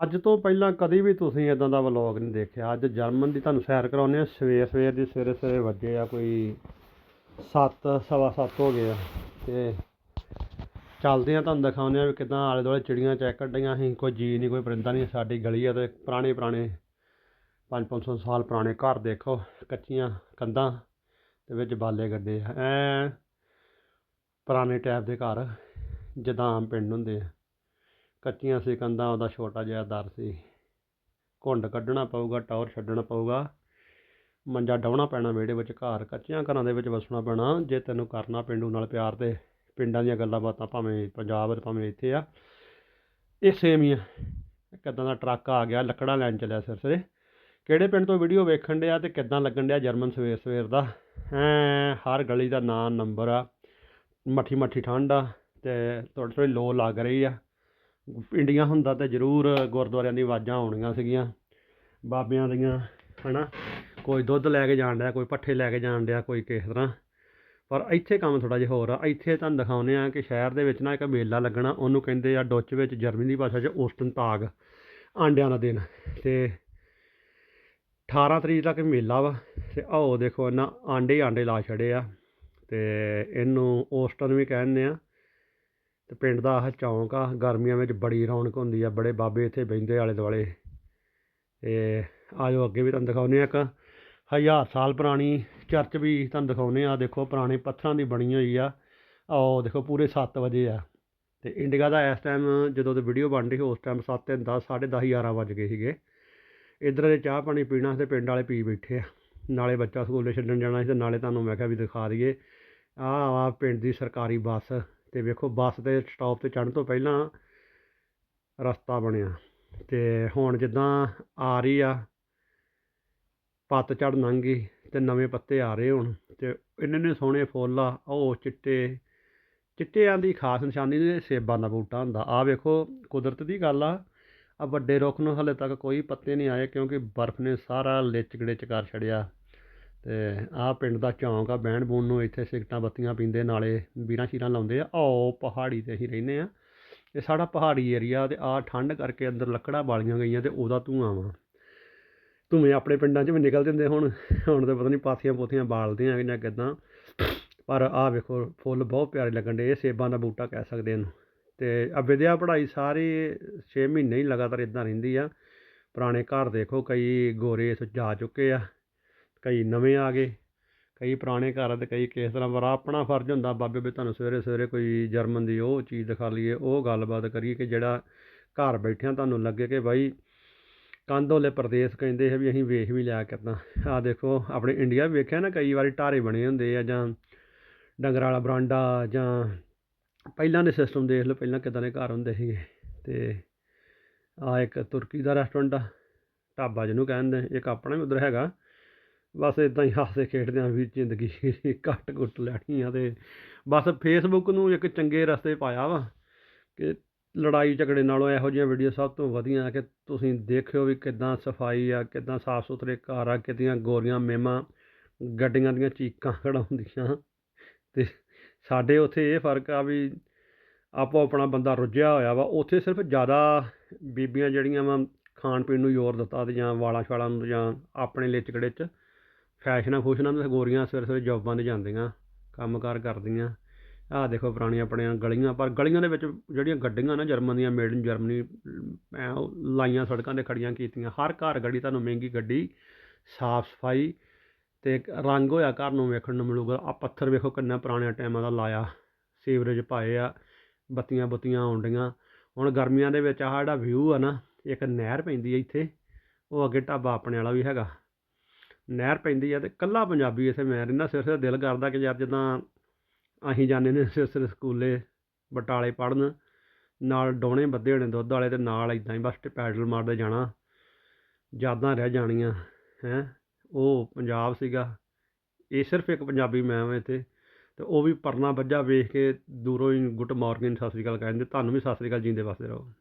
ਅੱਜ ਤੋਂ ਪਹਿਲਾਂ ਕਦੀ ਵੀ ਤੁਸੀਂ ਇਦਾਂ ਦਾ ਵਲੌਗ ਨਹੀਂ ਦੇਖਿਆ। ਅੱਜ ਜਰਮਨ ਦੀ ਤੁਹਾਨੂੰ ਸੈਰ ਕਰਾਉਂਦੇ ਆ ਸਵੇਰ ਸਵੇਰ ਦੀ ਸਵੇਰੇ ਸਵੇਰੇ ਵੱਜੇ ਆ ਕੋਈ 7 ਸਵਾ ਸੱਤ ਹੋ ਗਏ ਆ। ਤੇ ਚੱਲਦੇ ਆ ਤੁਹਾਨੂੰ ਦਿਖਾਉਂਦੇ ਆ ਵੀ ਕਿਦਾਂ ਆਲੇ ਦੁਆਲੇ ਚਿੜੀਆਂ ਚੈੱਕ ਕੱਢੀਆਂ ਅਸੀਂ ਕੋਈ ਜੀ ਨਹੀਂ, ਕੋਈ ਪਰਿੰਦਾ ਨਹੀਂ। ਸਾਡੀ ਗਲੀ ਆ ਤੇ ਪੁਰਾਣੇ ਪੁਰਾਣੇ 5-500 ਸਾਲ ਪੁਰਾਣੇ ਘਰ ਦੇਖੋ। ਕੱਚੀਆਂ ਕੰਧਾਂ ਤੇ ਵਿੱਚ ਬਾਲੇ ਗੱਡੇ ਆ। ਐ ਪੁਰਾਣੇ ਟਾਈਪ ਦੇ ਘਰ, ਜਿੱਦਾਂ ਆਮ ਪਿੰਡ ਹੁੰਦੇ ਆ। ਕੱਚੀਆਂ ਸੀ ਕੰਧਾਂ ਉਹਦਾ ਛੋਟਾ ਜਿਹਾ ਦਰ ਸੀ। ਘੁੰਡ ਕੱਢਣਾ ਪਊਗਾ, ਟੌਰ ਛੱਡਣਾ ਪਊਗਾ। ਮੰਜਾ ਡਾਉਣਾ ਪੈਣਾ ਵਿਹੜੇ ਵਿੱਚ, ਘਰ ਕੱਚਿਆਂ ਘਰਾਂ ਦੇ ਵਿੱਚ ਵਸਣਾ ਪੈਣਾ। ਜੇ ਤੈਨੂੰ ਕਰਨਾ ਪਿੰਡੂ ਨਾਲ ਪਿਆਰ ਤੇ ਪਿੰਡਾਂ ਦੀਆਂ ਗੱਲਾਂ ਬਾਤਾਂ ਭਾਵੇਂ ਪੰਜਾਬ ਤੇ ਭਾਵੇਂ ਇੱਥੇ ਆ, ਇਹ ਸੇਮ ਹੀ ਆ। ਕਿੱਦਾਂ ਦਾ ਟਰੱਕ ਆ ਗਿਆ, ਲੱਕੜਾਂ ਲੈਣ ਚੱਲਿਆ ਸਿਰ ਸਿਰੇ। ਕਿਹੜੇ ਪਿੰਡ ਤੋਂ ਵੀਡੀਓ ਵੇਖਣ ਡਿਆ ਤੇ ਕਿੱਦਾਂ ਲੱਗਣ ਡਿਆ ਜਰਮਨ ਸਵੇਰ ਸਵੇਰ ਦਾ? ਐ ਹਰ ਗਲੀ ਦਾ ਨਾਂ, ਨੰਬਰ ਆ। ਮੱਠੀ ਮੱਠੀ ਠੰਡ ਆ ਤੇ ਥੋੜ੍ਹੀ ਥੋੜ੍ਹੀ ਲੋ ਲੱਗ ਰਹੀ ਆ। ਇੰਡੀਆ ਹੁੰਦਾ ਤਾਂ ਜ਼ਰੂਰ ਗੁਰਦੁਆਰਿਆਂ ਦੀ ਆਵਾਜ਼ਾਂ ਆਉਣੀਆਂ ਸੀਗੀਆਂ। ਬਾਬਿਆਂ ਦੀਆਂ ਹੈ ਨਾ ਕੋਈ ਦੁੱਧ ਲੈ ਕੇ ਜਾਣ ਡਿਆ, ਕੋਈ ਪੱਠੇ ਲੈ ਕੇ ਜਾਣ ਡਿਆ, ਕੋਈ ਕਿਸ ਤਰ੍ਹਾਂ। ਪਰ ਇੱਥੇ ਕੰਮ ਥੋੜਾ ਜਿਹਾ ਹੋਰ ਆ। ਇੱਥੇ ਤੁਹਾਨੂੰ ਦਿਖਾਉਂਦੇ ਆ ਕਿ ਸ਼ਹਿਰ ਦੇ ਵਿੱਚ ਨਾ ਇੱਕ ਮੇਲਾ ਲੱਗਣਾ, ਉਹਨੂੰ ਕਹਿੰਦੇ ਆ ਡੁੱਚ ਵਿੱਚ, ਜਰਮਨੀ ਦੀ ਭਾਸ਼ਾ 'ਚ ਓਸਟਨ ਤਾਗ, ਆਂਡਿਆਂ ਦਾ ਦਿਨ। ਤੇ 18 ਤਰੀਕ ਤੱਕ ਮੇਲਾ ਵਾ, ਤੇ ਆਓ ਦੇਖੋ ਇਹਨਾਂ ਆਂਡੇ ਹੀ ਆਂਡੇ ਲਾ ਛੜੇ ਆ। ਤੇ ਇਹਨੂੰ ਓਸਟਨ ਵੀ ਕਹਿੰਦੇ ਆ। ਅਤੇ ਪਿੰਡ ਦਾ ਆਹ ਚੌਂਕ ਆ, ਗਰਮੀਆਂ ਵਿੱਚ ਬੜੀ ਰੌਣਕ ਹੁੰਦੀ ਆ, ਬੜੇ ਬਾਬੇ ਇੱਥੇ ਬਹਿੰਦੇ ਆਲੇ ਦੁਆਲੇ। ਤੇ ਆਜੋ ਅੱਗੇ ਵੀ ਤੁਹਾਨੂੰ ਦਿਖਾਉਂਦੇ ਹਾਂ ਇੱਕ ਹਜ਼ਾਰ ਸਾਲ ਪੁਰਾਣੀ ਚਰਚ ਵੀ ਤੁਹਾਨੂੰ ਦਿਖਾਉਂਦੇ ਹਾਂ। ਦੇਖੋ ਪੁਰਾਣੇ ਪੱਥਰਾਂ ਦੀ ਬਣੀ ਹੋਈ ਆ। ਆਓ ਦੇਖੋ ਪੂਰੇ 7 ਵਜੇ ਆ। ਅਤੇ ਇੰਡੀਆ ਦਾ ਇਸ ਟਾਈਮ ਜਦੋਂ ਤੇ ਵੀਡੀਓ ਬਣ ਰਹੀ ਸੀ, ਉਸ ਟਾਈਮ 7 ਤੇ 10 10:30 11 ਵੱਜ ਗਏ ਸੀਗੇ। ਇੱਧਰ ਦੇ ਚਾਹ ਪਾਣੀ ਪੀਣਾ ਤੇ ਪਿੰਡ ਵਾਲੇ ਪੀ ਬੈਠੇ ਆ। ਨਾਲੇ ਬੱਚਾ ਸਕੂਲੇ ਛੱਡਣ ਜਾਣਾ ਸੀ ਤੇ ਨਾਲੇ ਤੁਹਾਨੂੰ ਮੈਂ ਕਿਹਾ ਵੀ ਦਿਖਾ ਦਈਏ। ਆਹ ਆ ਪਿੰਡ ਦੀ ਸਰਕਾਰੀ ਬੱਸ ਅਤੇ ਵੇਖੋ ਬੱਸ ਦੇ ਸਟਾਪ ਤੇ ਚੜ੍ਹਨ ਤੋਂ ਪਹਿਲਾਂ ਰਸਤਾ ਬਣਿਆ ਅਤੇ ਹੁਣ ਜਿੱਦਾਂ ਆ ਰਹੀ ਆ, ਪੱਤ ਚੜ ਲੰਘ ਗਈ ਤੇ ਨਵੇਂ ਪੱਤੇ ਆ ਰਹੇ ਹੁਣ ਅਤੇ ਇੰਨੇ ਨੇ ਸੋਹਣੇ ਫੁੱਲ ਆ, ਉਹ ਚਿੱਟੇ, ਚਿੱਟਿਆਂ ਦੀ ਖਾਸ ਨਿਸ਼ਾਨੀ ਨੇ ਸੇਬਾਂ ਦਾ ਬੂਟਾ ਹੁੰਦਾ। ਆ ਵੇਖੋ ਕੁਦਰਤ ਦੀ ਗੱਲ ਆ ਆ ਵੱਡੇ ਰੁੱਖ ਨੂੰ ਹਲੇ ਤੱਕ ਕੋਈ ਪੱਤੇ ਨਹੀਂ ਆਏ ਕਿਉਂਕਿ ਬਰਫ਼ ਨੇ ਸਾਰਾ ਲਿਚ ਗੜਿਚ ਕਰ ਛੜਿਆ ਅਤੇ ਆਹ ਪਿੰਡ ਦਾ ਚੌਂਕ ਆ, ਬਹਿਣ ਬੂਹਣ ਨੂੰ ਇੱਥੇ ਸਿਗਟਾਂ ਬੱਤੀਆਂ ਪੀਂਦੇ, ਨਾਲੇ ਵੀਰਾਂ ਸ਼ੀਰਾਂ ਲਾਉਂਦੇ ਆ। ਆਓ ਪਹਾੜੀ ਤੇ ਅਸੀਂ ਰਹਿੰਦੇ ਹਾਂ ਇਹ ਸਾਡਾ ਪਹਾੜੀ ਏਰੀਆ ਅਤੇ ਆਹ ਠੰਡ ਕਰਕੇ ਅੰਦਰ ਲੱਕੜਾਂ ਬਾਲੀਆਂ ਗਈਆਂ ਅਤੇ ਉਹਦਾ ਧੂੰਆਂ ਵਾ। ਧੂਏ ਆਪਣੇ ਪਿੰਡਾਂ 'ਚ ਵੀ ਨਿਕਲਦੇ ਹੁੰਦੇ ਹੁਣ। ਹੁਣ ਤਾਂ ਪਤਾ ਨਹੀਂ ਪਾਥੀਆਂ ਪੋਥੀਆਂ ਬਾਲਦੇ ਆ ਜਾਂ ਕਿੱਦਾਂ। ਪਰ ਆਹ ਵੇਖੋ, ਫੁੱਲ ਬਹੁਤ ਪਿਆਰੇ ਲੱਗਣ ਦੇ ਇਹ ਸੇਬਾਂ ਦਾ ਬੂਟਾ ਕਹਿ ਸਕਦੇ ਇਹਨੂੰ। ਅਤੇ ਆ ਵਿਦਿਆ ਪੜ੍ਹਾਈ ਸਾਰੇ 6 ਮਹੀਨੇ ਹੀ ਲਗਾਤਾਰ ਇਦਾਂ ਰਹਿੰਦੀ ਆ। ਪੁਰਾਣੇ ਘਰ ਦੇਖੋ, ਕਈ ਗੋਰੇ ਜਾ ਚੁੱਕੇ ਆ। ਕਈ ਨਵੇਂ ਆ ਗਏ, ਕਈ ਪੁਰਾਣੇ ਘਰ ਅਤੇ ਕਈ ਕਿਸ ਤਰ੍ਹਾਂ ਪਰ ਆਪਣਾ ਫਰਜ਼ ਹੁੰਦਾ ਬਾਬੇ ਵੀ ਤੁਹਾਨੂੰ ਸਵੇਰੇ ਸਵੇਰੇ ਕੋਈ ਜਰਮਨ ਦੀ ਉਹ ਚੀਜ਼ ਦਿਖਾ ਲਈਏ, ਉਹ ਗੱਲਬਾਤ ਕਰੀਏ ਕਿ ਜਿਹੜਾ ਘਰ ਬੈਠਿਆਂ ਤੁਹਾਨੂੰ ਲੱਗੇ ਕਿ ਬਾਈ ਕੰਦੋਲੇ ਪ੍ਰਦੇਸ਼ ਕਹਿੰਦੇ ਹੈ ਵੀ ਅਸੀਂ ਵੇਖ ਵੀ ਲਿਆ ਕਰਨਾ ਆ ਦੇਖੋ, ਆਪਣੇ ਇੰਡੀਆ ਵੀ ਵੇਖਿਆ ਨਾ ਕਈ ਵਾਰੀ ਢਾਰੇ ਬਣੇ ਹੁੰਦੇ ਆ ਜਾਂ ਡੰਗਰ ਵਾਲਾ ਬਰਾਂਡਾ ਜਾਂ ਪਹਿਲਾਂ ਦੇ ਸਿਸਟਮ ਦੇਖ ਲਓ ਪਹਿਲਾਂ ਕਿਦਾਂ ਦੇ ਘਰ ਹੁੰਦੇ ਸੀਗੇ। ਤੇ ਆ ਇੱਕ ਤੁਰਕੀ ਦਾ ਰੈਸਟੋਰੈਂਟ ਆ, ਢਾਬਾ ਜਿਹਨੂੰ ਕਹਿੰਦੇ ਇੱਕ ਆਪਣਾ ਵੀ ਉਧਰ ਹੈਗਾ। ਬਸ ਇਦਾਂ ਹੀ ਹੱਸਦੇ ਖੇਡਦੇ ਆ ਵੀ ਜ਼ਿੰਦਗੀ ਕੱਟ ਕੁੱਟ ਲੈਣੀ ਆ ਤੇ ਬਸ ਫੇਸਬੁੱਕ ਨੂੰ ਇੱਕ ਚੰਗੇ ਰਸਤੇ ਪਾਇਆ ਵਾ ਕਿ ਲੜਾਈ ਝਗੜੇ ਨਾਲੋਂ ਇਹੋ ਜਿਹੀਆਂ ਵੀਡੀਓ ਸਭ ਤੋਂ ਵਧੀਆ ਕਿ ਤੁਸੀਂ ਦੇਖਿਓ ਵੀ ਕਿੱਦਾਂ ਸਫ਼ਾਈ ਆ, ਕਿੱਦਾਂ ਸਾਫ਼ ਸੁਥਰੇ ਘਰ ਆ, ਕਿੱਦੀਆਂ ਗੋਰੀਆਂ ਮੇਮਾਂ, ਗੱਡੀਆਂ ਦੀਆਂ ਚੀਕਾਂ ਖੜਾਉਂਦੀਆਂ ਤੇ ਸਾਡੇ ਉੱਥੇ ਇਹ ਫ਼ਰਕ ਆ ਵੀ ਆਪੋ ਆਪਣਾ ਬੰਦਾ ਰੁੱਝਿਆ ਹੋਇਆ ਵਾ, ਉੱਥੇ ਸਿਰਫ ਜ਼ਿਆਦਾ ਬੀਬੀਆਂ ਜਿਹੜੀਆਂ ਵਾ ਖਾਣ ਪੀਣ ਨੂੰ ਜ਼ੋਰ ਦਿੱਤਾ ਤੇ ਜਾਂ ਵਾਲਾਂ ਛਾਲਾਂ ਨੂੰ ਜਾਂ ਆਪਣੇ ਲਿਚਕੜੇ 'ਚ ਫੈਸ਼ਨਾਂ ਫੂਸ਼ਨਾਂ ਤੇ ਗੋਰੀਆਂ ਸਵੇਰੇ ਸਵੇਰੇ ਜੋਬਾਂ 'ਤੇ ਜਾਂਦੀਆਂ, ਕੰਮਕਾਰ ਕਰਦੀਆਂ। ਆਹ ਦੇਖੋ ਪੁਰਾਣੀਆਂ ਆਪਣੀਆਂ ਗਲੀਆਂ, ਪਰ ਗਲੀਆਂ ਦੇ ਵਿੱਚ ਜਿਹੜੀਆਂ ਗੱਡੀਆਂ ਨਾ ਜਰਮਨ ਦੀਆਂ ਮੇਡ ਇਨ ਜਰਮਨੀ ਉਹ ਲਾਈਆਂ ਸੜਕਾਂ 'ਤੇ ਖੜੀਆਂ ਕੀਤੀਆਂ। ਹਰ ਘਰ ਗੱਡੀ ਤੁਹਾਨੂੰ ਮਹਿੰਗੀ ਗੱਡੀ, ਸਾਫ਼ ਸਫ਼ਾਈ ਤੇ ਰੰਗ ਹੋਇਆ ਘਰ ਨੂੰ ਵੇਖਣ ਨੂੰ ਮਿਲੂਗਾ। ਆ ਪੱਥਰ ਵੇਖੋ ਕਿੰਨਾ ਪੁਰਾਣਿਆਂ ਟਾਈਮਾਂ ਦਾ ਲਾਇਆ, ਸੀਵਰੇਜ ਪਾਏ ਆ, ਬੱਤੀਆਂ ਬੁੱਤੀਆਂ ਆਉਂਦੀਆਂ। ਹੁਣ ਗਰਮੀਆਂ ਦੇ ਵਿੱਚ ਆਹ ਜਿਹੜਾ ਵਿਊ ਆ ਨਾ, ਇੱਕ ਨਹਿਰ ਪੈਂਦੀ ਹੈ ਇੱਥੇ, ਉਹ ਅੱਗੇ ਢਾਬਾ ਆਪਣੇ ਵਾਲਾ ਵੀ ਹੈਗਾ। ਨਹਿਰ ਪੈਂਦੀ ਆ ਤੇ ਕੱਲਾ ਪੰਜਾਬੀ ਇੱਥੇ ਮੈਂ ਰਹਿੰਦਾ, ਸਿਰ ਸਿਰ ਦਿਲ ਕਰਦਾ ਕਿ ਯਾਰ ਜਿੱਦਾਂ ਅਸੀਂ ਜਾਂਦੇ ਨੇ ਸਿਰ ਸਿਰ ਸਕੂਲੇ ਬਟਾਲੇ ਪੜਨ ਨਾਲ ਡੋਣੇ ਬੱਦੇ ਹੋਣੇ ਦੁੱਧ ਵਾਲੇ ਤੇ ਨਾਲ ਇਦਾਂ ਹੀ ਬਸ ਪੈਡਲ ਮਾਰਦੇ ਜਾਣਾ, ਯਾਦਾਂ ਰਹਿ ਜਾਣੀਆਂ, ਹੈ। ਉਹ ਪੰਜਾਬ ਸੀਗਾ, ਇਹ ਸਿਰਫ ਇੱਕ ਪੰਜਾਬੀ ਮੈਂ ਹਾਂ ਇੱਥੇ ਤੇ ਉਹ ਵੀ ਪਰਨਾ ਵੱਜਾ ਵੇਖ ਕੇ ਦੂਰੋਂ ਹੀ ਗੁੱਡ ਮਾਰਨਿੰਗ ਸਤਿ ਸ੍ਰੀ ਅਕਾਲ ਕਹਿੰਦੇ, ਤੁਹਾਨੂੰ ਵੀ ਸਤਿ ਸ੍ਰੀ ਅਕਾਲ ਜੀਂਦੇ ਵਸਦੇ ਰਹੋ।